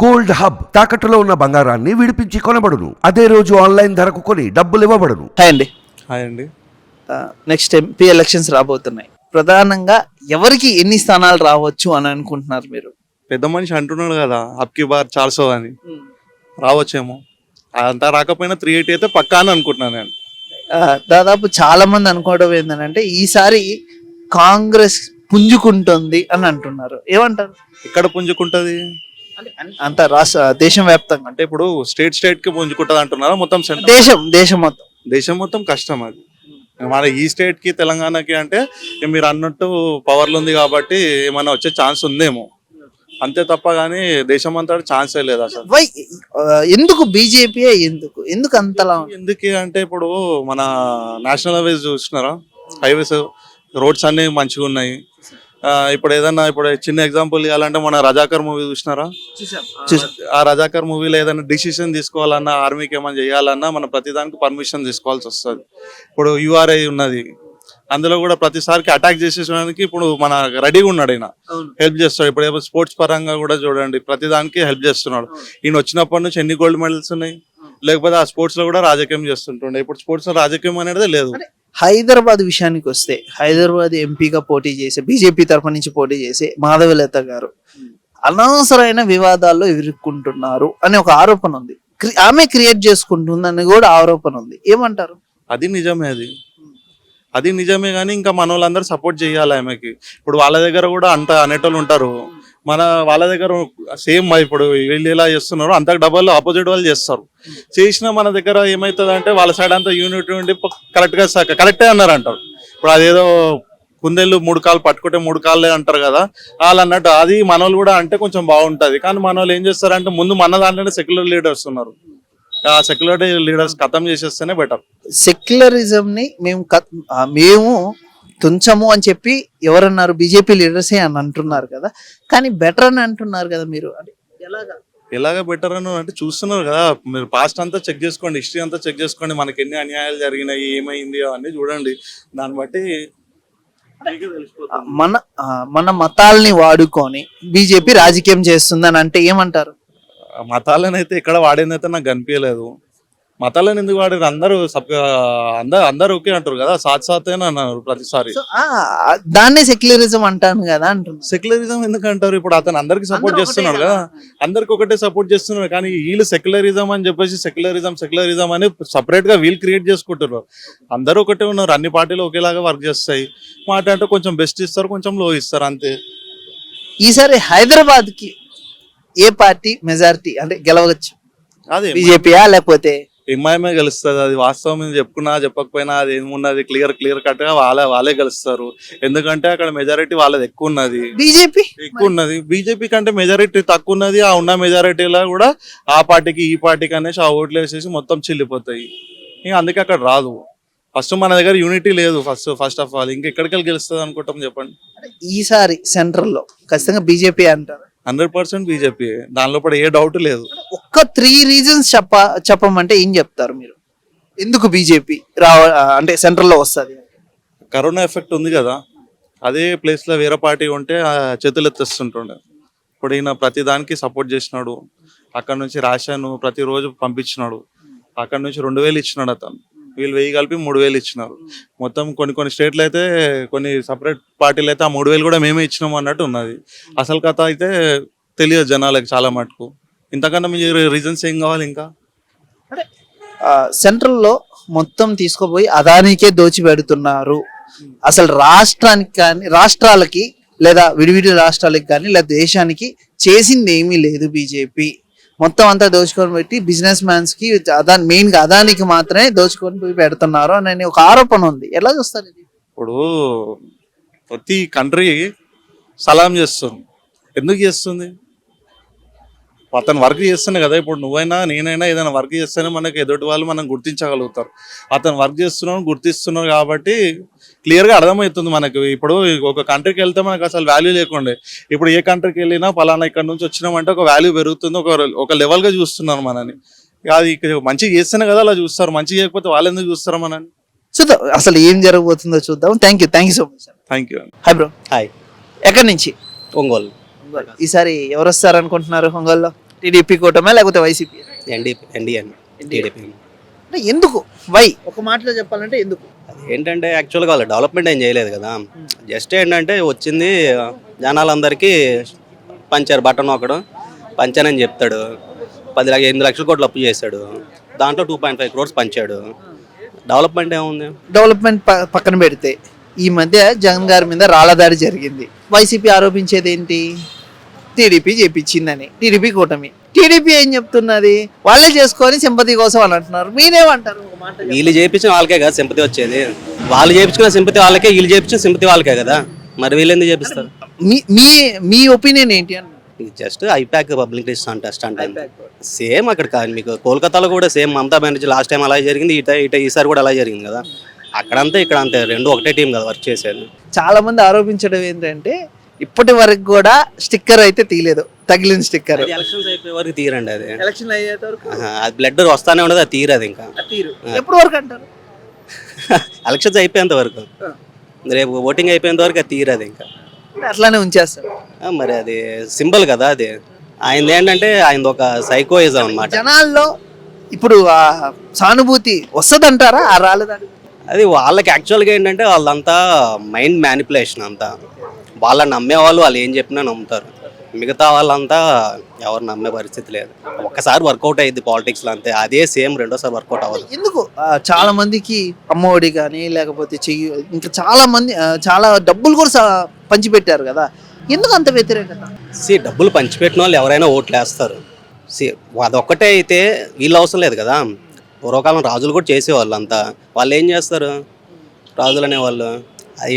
Gold hub తాకట్టులో ఉన్న బంగారాన్ని విడిపించి కొనబడును. అదే రోజు ఆన్లైన్ ధరకు కొని డబ్బులు ఇవ్వబడును. హాయ్ అండి. హాయ్ అండి. నెక్స్ట్ ఎంపీ ఎలక్షన్స్ రాబోతున్నాయి. ప్రధానంగా ఎవరికి ఎన్ని స్థానాలు రావచ్చు అని అనుకుంటున్నారు మీరు? పెద్ద మనిషి అంటున్నాడు కదా అప్కి బార్ చార్సో అని రావచ్చేమో. అంతా రాకపోయినా త్రీ ఎయిటీ అయితే పక్కా అని అనుకుంటున్నాను నేను. దాదాపు చాలా మంది అనుకోవడం ఏంటంటే ఈసారి కాంగ్రెస్ పుంజుకుంటుంది అని అంటున్నారు. ఏమంటారు? ఎక్కడ పుంజుకుంటది? అంత రాష్ట్ర దేశం వ్యాప్తంగా అంటే ఇప్పుడు స్టేట్ స్టేట్కి పుంజుకుంటది అంటున్నారా మొత్తం సెంటర్ దేశం దేశం మొత్తం. దేశం మొత్తం కష్టం అది. మన ఈ స్టేట్కి తెలంగాణకి అంటే మీరు అన్నట్టు పవర్లు ఉంది కాబట్టి ఏమైనా వచ్చే ఛాన్స్ ఉందేమో. అంతే తప్ప కానీ దేశం అంతా ఛాన్సే లేదు అసలు. వై ఎందుకు బీజేపీ ఎందుకు? ఎందుకు అంతలా? ఎందుకు అంటే ఇప్పుడు మన నేషనల్ హైవేస్ చూస్తున్నారా హైవేస్ రోడ్స్ అన్ని మంచిగా ఉన్నాయి ఇప్పుడు ఏదన్నా ఇప్పుడు చిన్న ఎగ్జాంపుల్ ఇవ్వాలంటే మన రజాకర్ మూవీ చూసినారా? చూసాం. ఆ రజాకర్ మూవీలో ఏదైనా డిసిషన్ తీసుకోవాలన్నా ఆర్మీకి ఏమైనా చేయాలన్నా మనం ప్రతిదానికి పర్మిషన్ తీసుకోవాల్సి వస్తుంది. ఇప్పుడు యూఆర్ఐ ఉన్నది. అందులో కూడా ప్రతిసారికి అటాక్ చేసేసడానికి ఇప్పుడు మన రెడీగా ఉన్నాడు ఈయన. హెల్ప్ చేస్తాడు. ఇప్పుడు స్పోర్ట్స్ పరంగా కూడా చూడండి. ప్రతిదానికి హెల్ప్ చేస్తున్నాడు. ఈయన వచ్చినప్పటి నుంచి ఎన్ని గోల్డ్ మెడల్స్ ఉన్నాయి? లేకపోతే ఆ స్పోర్ట్స్లో కూడా రాజకీయం చేస్తుంటుండే. ఇప్పుడు స్పోర్ట్స్లో రాజకీయం అనేది లేదు. హైదరాబాద్ విషయానికి వస్తే హైదరాబాద్ ఎంపీగా పోటీ చేసే బీజేపీ తరఫు నుంచి పోటీ చేసే మాధవలత గారు అనవసరమైన వివాదాల్లో ఇరుక్కుంటున్నారు అనే ఒక ఆరోపణ ఉంది. ఆమె క్రియేట్ చేసుకుంటుందని కూడా ఆరోపణ ఉంది. ఏమంటారు? అది నిజమే అది. అది నిజమే కానీ ఇంకా మన వాళ్ళందరూ సపోర్ట్ చేయాలి ఆమెకి. ఇప్పుడు వాళ్ళ దగ్గర కూడా అంత అనేటోళ్ళు ఉంటారు. మన వాళ్ళ దగ్గర సేమ్ ఇప్పుడు వీళ్ళు ఎలా చేస్తున్నారు అంత డబల్ ఆపోజిట్ వాళ్ళు చేస్తారు. చేసిన మన దగ్గర ఏమవుతుంది అంటే వాళ్ళ సైడ్ అంతా యూనిట్ ఉండి కరెక్ట్గా కరెక్టే అన్నారు అంటారు ఇప్పుడు అదేదో కుందేళ్ళు మూడు కాళ్ళు పట్టుకుంటే మూడు కాళ్ళే అంటారు కదా వాళ్ళు అన్నట్టు అది మన వాళ్ళు కూడా అంటే కొంచెం బాగుంటది. కానీ మన వాళ్ళు ఏం చేస్తారంటే ముందు మన దాంట్లోనే సెక్యులర్ లీడర్స్ ఉన్నారు. ఆ సెక్యులర్ లీడర్స్ ఖతం చేసేస్తేనే బెటర్ సెక్యులరిజం ని మేము మేము తుంచము అని చెప్పి ఎవరన్నారు? బీజేపీ లీడర్సే అని అంటున్నారు కదా. కానీ బెటర్ అని అంటున్నారు కదా మీరు. అంటే ఎలాగా? ఎలాగ బెటర్ అని అంటే చూస్తున్నారు కదా. మీరు పాస్ట్ అంతా చెక్ చేసుకోండి హిస్టరీ అంతా చెక్ చేసుకోండి. మనకి ఎన్ని అన్యాయాలు జరిగినాయి ఏమైంది అవన్నీ చూడండి. దాన్ని బట్టి మన మన మతాల్ని వాడుకొని బీజేపీ రాజకీయం చేస్తుందని అంటే ఏమంటారు? మతాలను అయితే ఎక్కడ వాడింది అయితే నాకు కనిపించలేదు. మతాలను ఎందుకు వాడారు? అందరూ సబ్ అందరు అందరు ఓకే అంటారు కదా? సాత్ సాత్ అని అన్నారు ప్రతిసారి దాన్నే సెక్యులరిజం అంటాను కదా అంటున్నా. సెక్యులరిజం ఎందుకు అంటారు? ఇప్పుడు అతను అందరికి సపోర్ట్ చేస్తున్నాడు కదా. అందరికి ఒకటే సపోర్ట్ చేస్తున్నారు కానీ వీళ్ళు సెక్యులరిజం అని చెప్పేసి సెక్యులరిజం సెక్యులరిజం అని సపరేట్గా వీళ్ళు క్రియేట్ చేసుకుంటారు అందరూ ఒకటే ఉన్నారు. అన్ని పార్టీలు ఒకేలాగా వర్క్ చేస్తాయి. మాట అంటే కొంచెం బెస్ట్ ఇస్తారు కొంచెం లో ఇస్తారు అంతే. ఈసారి హైదరాబాద్కి ఏ పార్టీ మెజారిటీ అంటే గెలవచ్చు అదే. బీజేపీయా లేకపోతే ఎంఐఎంఏ గెలుస్తుంది. అది వాస్తవం మీద చెప్పుకున్నా చెప్పకపోయినా అది ఏమున్నది క్లియర్ క్లియర్ కట్గా వాళ్ళే వాళ్ళే గెలుస్తారు. ఎందుకంటే అక్కడ మెజారిటీ వాళ్ళది ఎక్కువ ఉన్నది బీజేపీ? ఎక్కువ ఉన్నది బీజేపీ కంటే మెజారిటీ తక్కువ ఉన్నది ఆ ఉన్న మెజారిటీలో కూడా ఆ పార్టీకి ఈ పార్టీకి అనేసి ఆ ఓట్లు వేసేసి మొత్తం చిల్లిపోతాయి. ఇంకా అందుకే అక్కడ రాదు. ఫస్ట్ మన దగ్గర యూనిటీ లేదు. ఫస్ట్ ఫస్ట్ ఆఫ్ ఆల్ ఇంకా ఎక్కడికి వెళ్ళి గెలుస్తుంది అనుకుంటాం చెప్పండి? ఈసారి సెంట్రల్లో ఖచ్చితంగా బీజేపీ అంటారు. Hundred percent BJP. దానిలో కూడా ఏ డౌట్ లేదు. ఒక్క త్రీ రీజన్స్ చెప్ప చెప్పమంటే ఏం చెప్తారు మీరు? ఎందుకు బీజేపీ రావ అంటే సెంట్రల్లో వస్తుంది? కరోనా ఎఫెక్ట్ ఉంది కదా. అదే ప్లేస్లో వేరే పార్టీ ఉంటే ఆ చేతులు ఎత్తేస్తుంటుండే ఇప్పుడు ఈయన ప్రతి దానికి సపోర్ట్ చేసినాడు. అక్కడ నుంచి రేషన్ ప్రతిరోజు పంపించినాడు. అక్కడ నుంచి రెండు వేలు ఇచ్చినాడు అతను. వీళ్ళు వెయ్యి కలిపి మూడు వేలు ఇచ్చినారు. మొత్తం కొన్ని కొన్ని స్టేట్లు అయితే కొన్ని సపరేట్ పార్టీలు అయితే ఆ మూడు వేలు కూడా మేమే ఇచ్చినాము అన్నట్టు ఉన్నది. అసలు కథ అయితే తెలియదు జనాలకు చాలా మటుకు. ఇంతకన్నా మీరు రీజన్స్ ఏం కావాలి ఇంకా? సెంట్రల్లో మొత్తం తీసుకుపోయి అదానికే దోచి పెడుతున్నారు అసలు రాష్ట్రానికి కానీ రాష్ట్రాలకి లేదా విడివిడి రాష్ట్రాలకి కానీ లేదా దేశానికి చేసింది ఏమీ లేదు బీజేపీ. మొత్తం అంతా దోచుకొని పెట్టి బిజినెస్ మ్యాన్స్కి అదాని మెయిన్గా అదానికి మాత్రమే దోచుకొని పోయి పెడుతున్నారు అని ఒక ఆరోపణ ఉంది. ఎలా చూస్తారు ఇది? ఇప్పుడు ప్రతి కంట్రీ సలాం చేస్తుంది. ఎందుకు చేస్తుంది? అతను వర్క్ చేస్తేనే కదా ఇప్పుడు నువ్వైనా నేనైనా ఏదైనా వర్క్ చేస్తేనే మనకి ఎదుటి వాళ్ళు మనం గుర్తించగలుగుతారు. అతను వర్క్ చేస్తున్నాడు గుర్తిస్తున్నారు కాబట్టి క్లియర్గా అర్థమవుతుంది మనకి. ఇప్పుడు ఒక కంట్రీకి వెళ్తే మనకు అసలు వాల్యూ లేకుండే. ఇప్పుడు ఏ కంట్రీకి వెళ్ళినా పలానా ఇక్కడ నుంచి వచ్చినామంటే ఒక వాల్యూ పెరుగుతుంది ఒక ఒక లెవెల్గా చూస్తున్నారు మనని. అది ఇక్కడ మంచిగా చేస్తేనే కదా అలా చూస్తారు మంచిగా చేయకపోతే వాళ్ళు ఎందుకు చూస్తారు మనని? చూద్దాం. అసలు ఏం జరగబోతుందో చూద్దాం. Thank you thank you so much thank you hi bro hi ఎక్కడి నుంచి? ఒంగోలు. ఈసారి ఎవరు వస్తారు అనుకుంటున్నారు ఒంగోలులో? టీడీపీ కూటమే లేకపోతే వైసీపీ? ఎన్డీపీ ఎన్డీఎన్ టీడీపీ అంటే ఎందుకు? వై? ఒక మాటలో చెప్పాలంటే ఎందుకు? ఏంటంటే యాక్చువల్గా వాళ్ళు డెవలప్మెంట్ ఏం చేయలేదు కదా. జస్ట్ ఏంటంటే వచ్చింది జనాలందరికీ పంచారు బటన్ ఒకడు పంచానని చెప్తాడు. పది లక్ష ఎనిమిది లక్షల కోట్లు అప్పు చేశాడు. దాంట్లో టూ పాయింట్ ఫైవ్ క్రోర్స్ పంచాడు. డెవలప్మెంట్ ఏముంది? డెవలప్మెంట్ పక్కన పెడితే ఈ మధ్య జగన్ గారి మీద రాళ్ళదాడి జరిగింది. వైసీపీ ఆరోపించేది ఏంటి టీడీపీ చేపించిందని టీడీపీ కూటమి. టీడీపీ ఏం చెప్తున్నది? వాళ్ళే చేసుకొని సింపతి కోసం అని అంటున్నారు. మీరేమంటారు. వీళ్ళు చేయించిన వాళ్ళకే కదా సింపతి వచ్చేది. వాళ్ళు చేయించుకున్న సింపతి వాళ్ళకే వీళ్ళు చేయించిన సింపతి వాళ్ళకే కదా. మరి వీళ్ళు ఎందుకు చేపిస్తారు? మీ మీ మీ ఒపీనియన్ ఏంటి అని? జస్ట్ ఐపాక్ పబ్లిక్ స్టంట్ అయింది. సేమ్ అక్కడ కాదు మీకు కోల్కతాలో కూడా same Mamata Banerjee last time అలా జరిగింది ఇట ఇట ఈసారి కూడా అలా జరిగింది కదా. అక్కడంతా ఇక్కడ అంతే రెండు ఒకటే టీం కదా వర్క్ చేసేది. చాలా మంది ఆరోపించడం ఏంటంటే ఇప్పటి వరకు కూడా స్టిక్కర్ అయితే తీయలేదు. తగిలిన స్టిక్కర్. అది ఎలక్షన్స్ అయిపోయే వరకు తీరండి అది. ఎలక్షన్ అయ్యేంత వరకు? ఆహా, అది బ్లడ్ వస్తానే ఉండదు అది తీరదు ఇంకా. తీరు ఎప్పటి వరకు అంటారు? ఎలక్షన్స్ అయిపోయేంత వరకు. రేపు ఓటింగ్ అయిపోయేంత వరకు అది తీరదు ఇంకా. అంటే అట్లానే ఉంచేస్తారు. మరి అది సింబల్ కదా అది. ఆయనది ఏంటంటే ఆయనది ఒక సైకోయిజం అనమాట జనాల్లో ఇప్పుడు ఆ సానుభూతి వస్తుందంటారా? ఆ రాలేదని అది వాళ్ళకి యాక్చువల్గా ఏంటంటే వాళ్ళంతా మైండ్ మ్యానిపులేషన్ అంతా. వాళ్ళని నమ్మేవాళ్ళు వాళ్ళు ఏం చెప్పినా నమ్ముతారు. మిగతా వాళ్ళంతా ఎవరు నమ్మే పరిస్థితి లేదు. ఒక్కసారి వర్కౌట్ అయ్యింది పాలిటిక్స్లో అంతే. అదే సేమ్ రెండోసారి వర్కౌట్ అవ్వదు. ఎందుకు? చాలా మందికి అమ్మఒడి కానీ లేకపోతే చెయ్యి ఇంకా చాలా మంది చాలా డబ్బులు కూడా పంచిపెట్టారు కదా. ఎందుకు అంత వ్యతిరేకత? సి డబ్బులు పంచిపెట్టిన వాళ్ళు ఎవరైనా ఓట్లు వేస్తారు సి అదొక్కటే అయితే వీళ్ళు అవసరం లేదు కదా. పూర్వకాలం రాజులు కూడా చేసేవాళ్ళు అంతా. వాళ్ళు ఏం చేస్తారు? రాజులు అనేవాళ్ళు.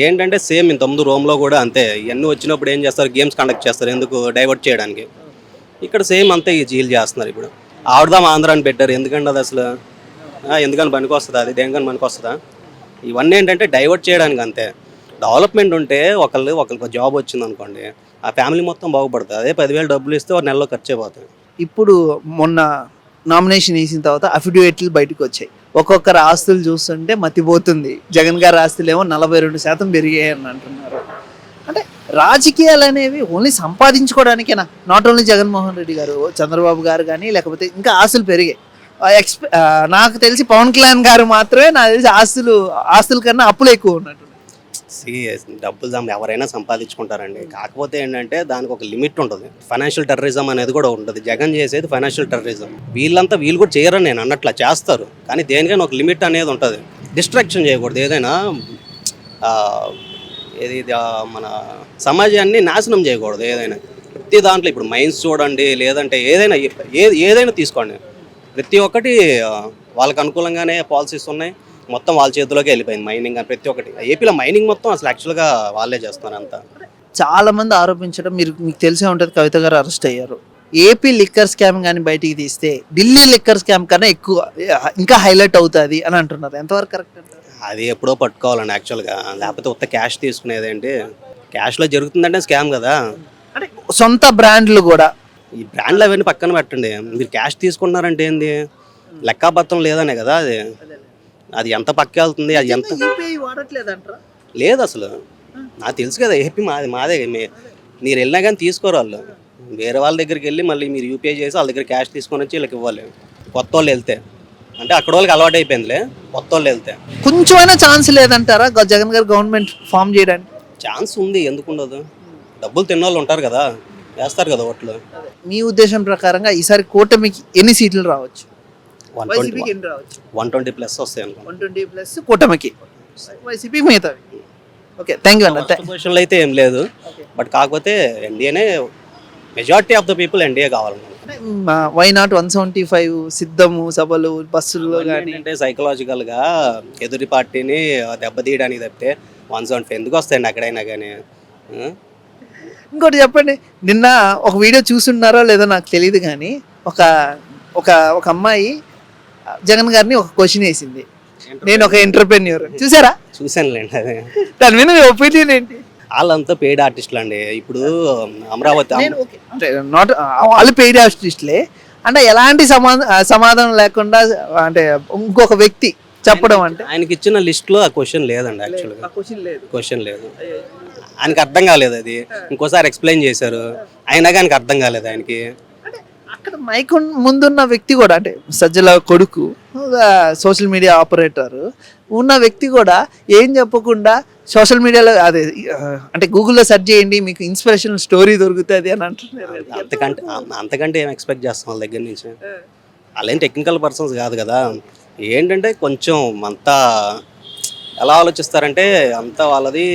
ఏంటంటే సేమ్ ఇంతకుముందు రోమ్లో కూడా అంతే. ఇవన్నీ వచ్చినప్పుడు ఏం చేస్తారు? గేమ్స్ కండక్ట్ చేస్తారు ఎందుకు? డైవర్ట్ చేయడానికి. ఇక్కడ సేమ్ అంతే ఈ జీల్ చేస్తున్నారు ఇప్పుడు. ఆడదాం ఆంధ్ర అని పెట్టారు. ఎందుకంటే అది అసలు? ఎందుకని పనికి అది? దేనికని పనికి వస్తుందా ఇవన్నీ ఏంటంటే డైవర్ట్ చేయడానికి అంతే. డెవలప్మెంట్ ఉంటే ఒకళ్ళు ఒకరికి జాబ్ వచ్చింది అనుకోండి ఆ ఫ్యామిలీ మొత్తం బాగుపడుతుంది. అదే పదివేలు డబ్బులు ఇస్తే ఒక నెలలో ఖర్చు అయిపోతుంది. ఇప్పుడు మొన్న నామినేషన్ వేసిన తర్వాత అఫిడవిట్లు బయటకు వచ్చాయి. ఒక్కొక్కరు ఆస్తులు చూస్తుంటే మతిపోతుంది. జగన్ గారి ఆస్తులు ఏమో నలభై రెండు శాతం పెరిగాయి అని అంటున్నారు. అంటే రాజకీయాలు అనేవి ఓన్లీ సంపాదించుకోవడానికేనా? నాట్ ఓన్లీ జగన్మోహన్ రెడ్డి గారు చంద్రబాబు గారు కానీ లేకపోతే ఇంకా ఆస్తులు పెరిగాయి. ఎక్స్పె నాకు తెలిసి పవన్ కళ్యాణ్ గారు మాత్రమే నాకు తెలిసి ఆస్తులు ఆస్తుల కన్నా అప్పులు ఎక్కువ ఉన్నట్టు. డబ్బులు సం- ఎవరైనా సంపాదించుకుంటారండి. కాకపోతే ఏంటంటే దానికి ఒక లిమిట్ ఉంటుంది. ఫైనాన్షియల్ టెర్రరిజం అనేది కూడా ఉంటుంది. జగన్ చేసేది ఫైనాన్షియల్ టెర్రరిజం. వీళ్ళంతా వీళ్ళు కూడా చేయరని నేను అన్నట్లా చేస్తారు. కానీ దేనికైనా ఒక లిమిట్ అనేది ఉంటుంది. డిస్ట్రాక్షన్ చేయకూడదు. ఏదైనా ఏది ఇది, మన సమాజాన్ని నాశనం చేయకూడదు ఏదైనా. ప్రతి దాంట్లో ఇప్పుడు మైన్స్ చూడండి లేదంటే ఏదైనా ఏ- ఏదైనా తీసుకోండి. ప్రతి ఒక్కటి వాళ్ళకి అనుకూలంగానే పాలసీస్ ఉన్నాయి. మొత్తం వాళ్ళ చేతిలోకి వెళ్ళిపోయింది మైనింగ్ అని ప్రతి ఒక్కటి. ఏపీలో మైనింగ్ మొత్తం అసలు యాక్చువల్గా వాళ్ళే చేస్తున్నారు అంతా. చాలా మంది ఆరోపించడం మీరు మీకు తెలిసే ఉంటుంది కవిత గారు అరెస్ట్ అయ్యారు. ఏపీ లిక్కర్ స్కామ్ కానీ బయటికి తీస్తే ఢిల్లీ లిక్కర్ స్కామ్ కన్నా ఎక్కువ ఇంకా హైలైట్ అవుతుంది అని అంటున్నారు. ఎంతవరకు కరెక్ట్ అది ఎప్పుడో పట్టుకోవాలండి యాక్చువల్గా లేకపోతే ఉత్త క్యాష్ తీసుకునేది ఏంటి? క్యాష్లో జరుగుతుందంటే స్కామ్ కదా. అంటే సొంత బ్రాండ్లు కూడా. ఈ బ్రాండ్లు అవన్నీ పక్కన పెట్టండి. మీరు క్యాష్ తీసుకున్నారంటే ఏంది? లెక్కాపత్రం లేదనే కదా అది. అది ఎంత పక్క వెళ్తుంది అది ఎంత యూపీఐ వాడట్లేదంటారా? లేదు అసలు. నాకు తెలుసు కదా ఏపీ మాది మాదే. మీరు వెళ్ళినా కానీ తీసుకోరు వాళ్ళు. వేరే వాళ్ళ దగ్గరికి వెళ్ళి మళ్ళీ మీరు యూపీఐ చేసి వాళ్ళ దగ్గర క్యాష్ తీసుకొని వచ్చి వీళ్ళకి ఇవ్వాలి. కొత్త వాళ్ళు వెళ్తే. అంటే అక్కడ వాళ్ళకి అలవాటు అయిపోయిందిలే కొత్త వాళ్ళు వెళ్తే. కొంచెమైనా ఛాన్స్ లేదంటారా జగన్ గారు గవర్నమెంట్ ఫామ్ చేయడానికి? ఛాన్స్ ఉంది ఎందుకు ఉండదు? డబ్బులు తిన్న వాళ్ళు ఉంటారు కదా వేస్తారు కదా ఓట్లు. మీ ఉద్దేశం ప్రకారంగా ఈసారి కూటమికి ఎన్ని సీట్లు రావచ్చు? వన్ వైసీపీకి ట్వంటీ ఎన్ని రావచ్చు? వన్ ట్వంటీ ప్లస్ వస్తాయి అనుకో వన్ ట్వంటీ ప్లస్ కూటమికి. వైసీపీ మిగతావి. ఓకే థ్యాంక్ యూ అన్న. అయితే ఏం లేదు. బట్ కాకపోతే ఎన్డీఏనే majority of the people NDA కావాలి why not one seventy five సిద్ధము సభలు బస్సుల్లో కానీ అంటే సైకలాజికల్గా ఎదుటి పార్టీని దెబ్బతీయడానికి తప్పితే వన్ సెవెంటీ ఫైవ్ ఎందుకు వస్తాయండి ఎక్కడైనా కానీ ఇంకోటి చెప్పండి. నిన్న ఒక వీడియో చూసున్నారో లేదో నాకు తెలియదు కానీ ఒక ఒక ఒక అమ్మాయి జగన్ గారిని ఒక క్వశ్చన్ వేసింది. నేను ఒక ఎంటర్ప్రెన్యూర్ చూసారా? చూసానులేండి అదే దాని మీద మీ ఒపీనియన్ ఏంటి? వాళ్ళంతా పెయిడ్ ఆర్టిస్టులు అండి. ఇప్పుడు అమరావతి నాట్ వాళ్ళు పెయిడ్ ఆర్టిస్ట్లే అంటే ఎలాంటి సమాధానం సమాధానం లేకుండా అంటే ఇంకొక వ్యక్తి చెప్పడం అంటే? ఆయనకి ఇచ్చిన లిస్ట్లో ఆ క్వశ్చన్ లేదండి యాక్చువల్గా క్వశ్చన్ లేదు. ఆయనకి అర్థం కాలేదు అది. ఇంకోసారి ఎక్స్ప్లెయిన్ చేశారు. అయినా కానీ అర్థం కాలేదు ఆయనకి. ఇక్కడ మైక్ ముందున్న వ్యక్తి కూడా అంటే సజ్జల కొడుకు సోషల్ మీడియా ఆపరేటర్ ఉన్న వ్యక్తి కూడా ఏం చెప్పకుండా సోషల్ మీడియాలో అదే అంటే గూగుల్లో సెర్చ్ చేయండి మీకు ఇన్స్పిరేషనల్ స్టోరీ దొరుకుతుంది అని అంటున్నారు అంతకంటే అంత- అంతకంటే ఏం ఎక్స్పెక్ట్ చేస్తాం వాళ్ళ దగ్గర నుంచి? వాళ్ళేం టెక్నికల్ పర్సన్స్ కాదు కదా. ఏంటంటే కొంచెం అంతా ఎలా ఆలోచిస్తారంటే అంతా వాళ్ళది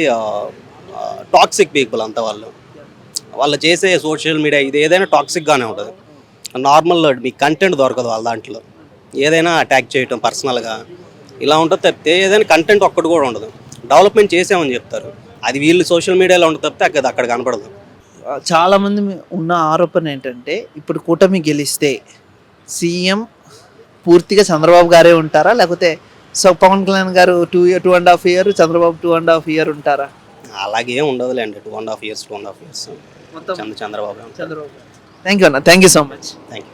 టాక్సిక్ పీపుల్ అంతా వాళ్ళు. వాళ్ళు చేసే సోషల్ మీడియా ఇది ఏదైనా టాక్సిక్గానే ఉంటుంది. నార్మల్ మీ కంటెంట్ దొరకదు వాళ్ళ దాంట్లో. ఏదైనా అటాక్ చేయటం పర్సనల్గా ఇలా ఉంటుంది తప్పితే ఏదైనా కంటెంట్ ఒక్కటి కూడా ఉండదు. డెవలప్మెంట్ చేసామని చెప్తారు. అది వీళ్ళు సోషల్ మీడియాలో ఉంటుంది తప్పితే అక్కడ అక్కడ కనపడదు. ఆ, చాలా మంది మీ- ఉన్న ఆరోపణ ఏంటంటే ఇప్పుడు కూటమి గెలిస్తే సీఎం పూర్తిగా చంద్రబాబు గారే ఉంటారా? లేకపోతే so Pawan Kalyan garu two year two and half year Chandrababu two and half year ఉంటారా? అలాగే ఉండదులేండి. Two and half years two and half years Chandrababu Chandrababu thank you అన్న. Thank you so much thank you